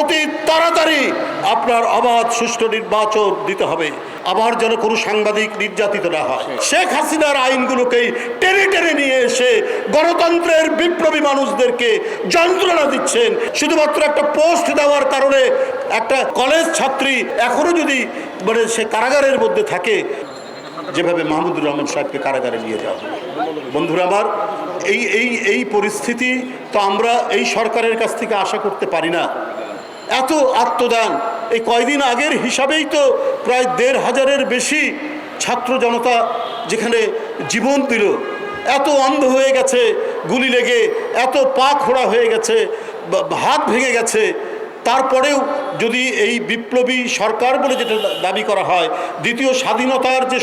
অতি তাড়াতাড়ি আপনার অবাধ সুষ্ঠু নির্বাচন দিতে হবে। আবার যেন কোনো সাংবাদিক নির্যাতিত না হয়। শেখ হাসিনার আইনগুলোকেই টেনে টেনে নিয়ে এসে গণতন্ত্রের বিপ্লবী মানুষদেরকে যন্ত্রণা দিচ্ছেন। শুধুমাত্র একটা পোস্ট দেওয়ার কারণে একটা কলেজ ছাত্রী এখনও যদি মানে সে কারাগারের মধ্যে থাকে যেভাবে মাহমুদুর রহমান সাহেবকে কারাগারে নিয়ে যাওয়া। বন্ধুরা আমার এই এই এই পরিস্থিতি তো আমরা এই সরকারের কাছ থেকে আশা করতে পারি না। এত আত্মদান। এই কয়দিন আগের হিসাবেই তো প্রায় দেড় হাজারের বেশি ছাত্র জনতা যেখানে জীবন দিল। এত অন্ধ হয়ে গেছে, গুলি লেগে, এত পা খোড়া হয়ে গেছে হাত ভেঙে গেছে। তারপরেও যদি এই বিপ্লবী সরকার বলে যেটা দাবি করা হয় দ্বিতীয় স্বাধীনতার যে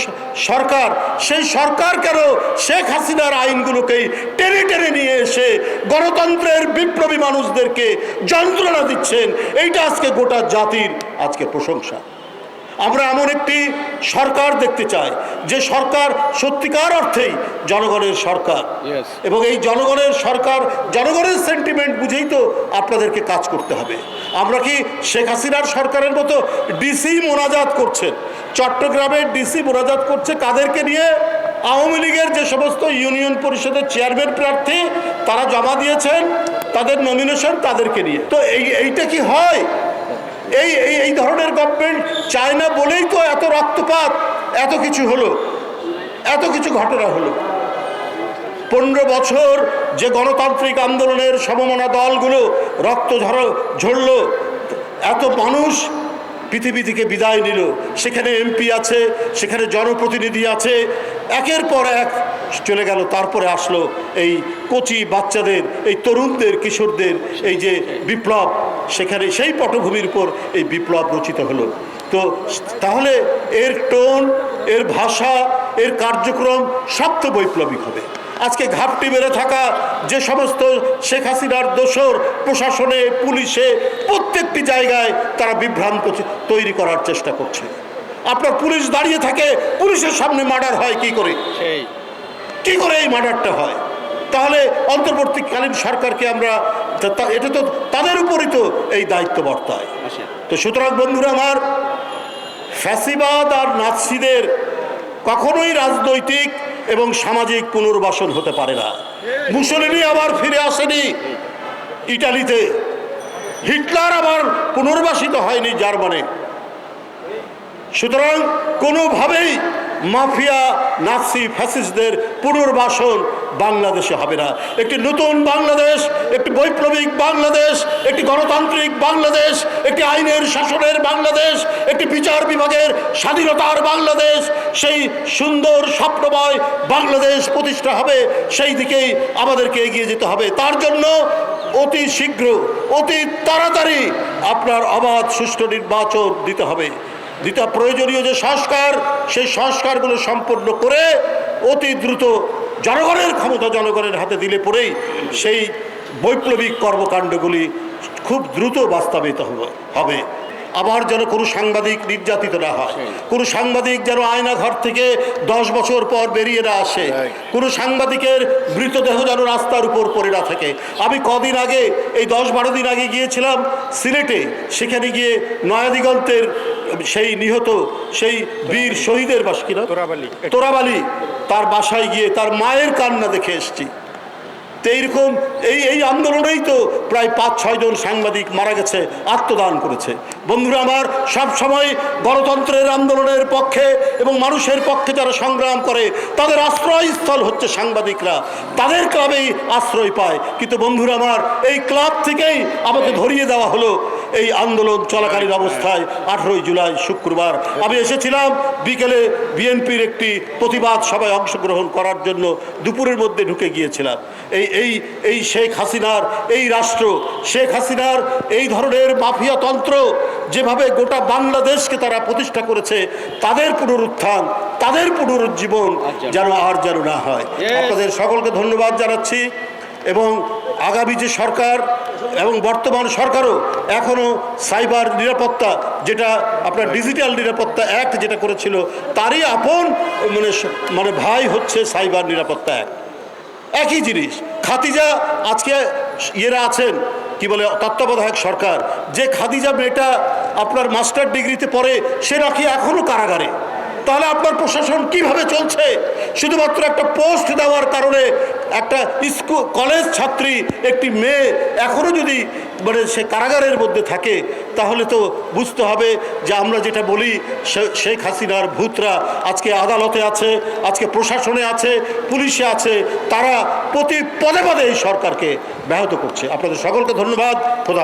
সরকার সেই সরকার কেন শেখ হাসিনার আইনগুলোকেই টেনে টেনে নিয়ে এসে গণতন্ত্রের বিপ্লবী মানুষদেরকে যন্ত্রণা দিচ্ছেন? এইটা আজকে গোটা জাতির আজকে প্রশংসা। আমরা এমন একটি সরকার দেখতে চাই যে সরকার সত্যিকার অর্থেই জনগণের সরকার। এবং এই জনগণের সরকার জনগণের সেন্টিমেন্ট বুঝেই তো আপনাদেরকে কাজ করতে হবে। আমরা কি শেখ হাসিনার সরকারের মতো ডিসি মোনাজাত করছেন? চট্টগ্রামের ডিসি মোনাজাত করছে কাদেরকে নিয়ে? আওয়ামী লীগের যে সমস্ত ইউনিয়ন পরিষদের চেয়ারম্যান প্রার্থী, তারা জমা দিয়েছেন, তাদের নমিনেশন তাদেরকে নিয়ে। তো এই, এইটা কি হয়? এই এই এই ধরনের গভর্নমেন্ট চায় না বলেই তো এত রক্তপাত, এত কিছু হলো, এত কিছু ঘটনা হলো। পনেরো বছর যে গণতান্ত্রিক আন্দোলনের সমমনা দলগুলো রক্ত ঝর, ঝরল, এত মানুষ পৃথিবী থেকে বিদায় নিল। সেখানে এমপি আছে, সেখানে জনপ্রতিনিধি আছে, একের পর এক চলে গেল, তারপরে আসলো এই কচি বাচ্চাদের, এই তরুণদের, কিশোরদের, এই যে বিপ্লব, সেখানে সেই পটভূমির উপর এই বিপ্লব রচিত হলো। তো তাহলে এর টোন, এর ভাষা, এর কার্যক্রম সব তো বৈপ্লবিক হবে। আজকে ঘাপটি মেরে থাকা যে সমস্ত শেখ হাসিনার দোসর প্রশাসনে পুলিশে প্রত্যেকটি জায়গায় তারা বিভ্রান্ত তৈরি করার চেষ্টা করছে। আপনার পুলিশ দাঁড়িয়ে থাকে পুলিশের সামনে মার্ডার হয় কি করে? কি করে এই মার্ডারটা হয়? তাহলে অন্তর্বর্তীকালীন সরকারকে আমরা এটা তো তাদের উপরই তো এই দায়িত্ব বর্তায়। তো সুতরাং বন্ধুরা আমার ফ্যাসিবাদ আর নাৎসিদের কখনোই রাজনৈতিক এবং সামাজিক পুনর্বাসন হতে পারে না। মুসলিনি আবার ফিরে আসেনি ইটালিতে। হিটলার আবার পুনর্বাসিত হয়নি জার্মানে। সুতরাং কোনোভাবেই মাফিয়া নাসি ফ্যাসিসদের পুনর্বাসন বাংলাদেশে হবে না। একটি নতুন বাংলাদেশ, একটি বৈপ্লবিক বাংলাদেশ, একটি গণতান্ত্রিক বাংলাদেশ, একটি আইনের শাসনের বাংলাদেশ, একটি বিচার বিভাগের স্বাধীনতার বাংলাদেশ, সেই সুন্দর স্বপ্নময় বাংলাদেশ প্রতিষ্ঠা হবে, সেই দিকেই আমাদেরকে এগিয়ে যেতে হবে। তার জন্য অতি শীঘ্র, অতি তাড়াতাড়ি আপনার অবাধ সুষ্ঠু নির্বাচন দিতে হবে। দ্বিতীয় প্রয়োজনীয় যে সংস্কার, সেই সংস্কারগুলো সম্পন্ন করে অতি দ্রুত জনগণের ক্ষমতা জনগণের হাতে দিলে পরেই সেই বৈপ্লবিক কর্মকাণ্ডগুলি খুব দ্রুত বাস্তবিত হবে আবার যেন কোনো সাংবাদিক নির্যাতিত না হয় কোনো সাংবাদিক যেন আয়নাঘর থেকে দশ বছর পর বেরিয়ে না আসে কোনো সাংবাদিকের মৃতদেহ যেন রাস্তার উপর পড়ে না থাকে। আমি কদিন আগে এই দশ বারো দিন আগে গিয়েছিলাম সিলেটে সেখানে গিয়ে নয়াদিগন্তের সেই নিহত সেই বীর শহীদের বাস কিনা তোরাবালি। তোরাবালি। তার বাসায় গিয়ে তার মায়ের কান্না দেখে এসছি। তো এইরকম এই এই আন্দোলনেই তো প্রায় পাঁচ ছয়জন সাংবাদিক মারা গেছে, আত্মদান করেছে। বন্ধুরা আমার, সব সময় গণতন্ত্রের আন্দোলনের পক্ষে এবং মানুষের পক্ষে যারা সংগ্রাম করে, তাদের আশ্রয়স্থল হচ্ছে সাংবাদিকরা। তাদের ক্লাবেই আশ্রয় পায়। কিন্তু বন্ধুরা আমার, এই ক্লাব থেকেই আমাকে ধরিয়ে দেওয়া হলো। এই আন্দোলন চলাকালীন অবস্থায় আঠেরোই জুলাই শুক্রবার। আমি এসেছিলাম বিকেলে বিএনপির একটি প্রতিবাদ সভায় অংশগ্রহণ করার জন্য দুপুরের মধ্যে ঢুকে গিয়েছিলাম। এই এই এই শেখ হাসিনার এই রাষ্ট্র শেখ হাসিনার এই ধরনের মাফিয়াতন্ত্র যেভাবে গোটা বাংলাদেশকে তারা প্রতিষ্ঠা করেছে তাদের পুনরুত্থান তাদের পুনরুজ্জীবন যেন আর যেন না হয়. আপনাদের সকলকে ধন্যবাদ জানাচ্ছি। এবং আগামী যে সরকার এবং বর্তমান সরকারও এখনও সাইবার নিরাপত্তা যেটা আপনার ডিজিটাল নিরাপত্তা অ্যাক্ট যেটা করেছিল, তারই আপন মানে মানে ভাই হচ্ছে সাইবার নিরাপত্তা অ্যাক্ট। একই জিনিস খাতিজা আজকে ইয়েরা আছেন, কি বলে, তত্ত্বাবধায়ক সরকার, যে খাদিজা মেয়েটা আপনার মাস্টার ডিগ্রিতে পড়ে, সে নাকি এখনও কারাগারে। তাহলে আপনার প্রশাসন কীভাবে চলছে? শুধুমাত্র একটা পোস্ট দেওয়ার কারণে একটা স্কুল কলেজ ছাত্রী, একটি মেয়ে এখনও যদি মানে সে কারাগারের মধ্যে থাকে, তাহলে তো বুঝতে হবে যে আমরা যেটা বলি শেখ হাসিনার ভূতরা আজকে আদালতে আছে, আজকে প্রশাসনে আছে, পুলিশে আছে, তারা প্রতি পদে পদে এই সরকারকে ব্যাহত করছে। আপনাদের সকলকে ধন্যবাদ। খোদা